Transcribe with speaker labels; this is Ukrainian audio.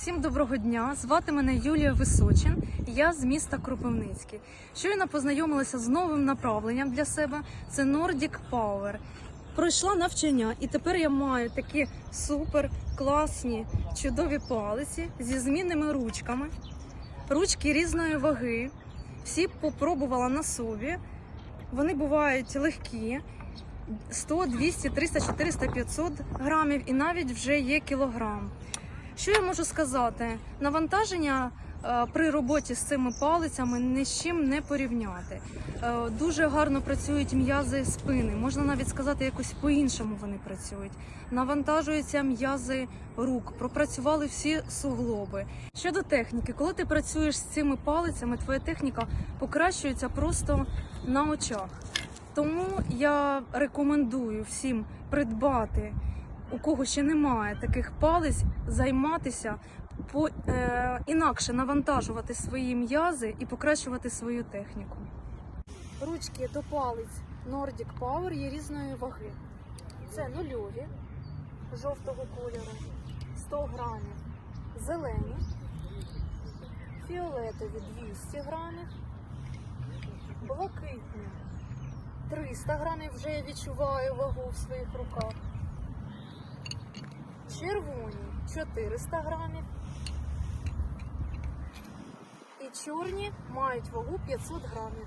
Speaker 1: Всім доброго дня! Звати мене Юлія Височин. Я з міста Кропивницький. Щойно познайомилася з новим направленням для себе. Це Nordic Power. Пройшла навчання, і тепер я маю такі супер класні чудові палиці зі змінними ручками. Ручки різної ваги. Всі попробувала на собі. Вони бувають легкі. 100, 200, 300, 400, 500 грамів і навіть вже є кілограм. Що я можу сказати? Навантаження е, при роботі з цими палицями ні з чим не порівняти. Е, Дуже гарно працюють м'язи спини, можна навіть сказати, якось по-іншому вони працюють. Навантажуються м'язи рук, пропрацювали всі суглоби. Щодо техніки, коли ти працюєш з цими палицями, твоя техніка покращується просто на очах. Тому я рекомендую всім придбати, у кого ще немає таких палиць, займатися по е, інакше навантажувати свої м'язи і покращувати свою техніку. Ручки до палиць Nordic Power є різної ваги. Це нульові жовтого кольору, 100 грамів, зелені, фіолетові 200 грамів, блакитні 300 грамів вже я відчуваю вагу в своїх руках. Червоні 400 грамів. І чорні мають вагу 500 грамів.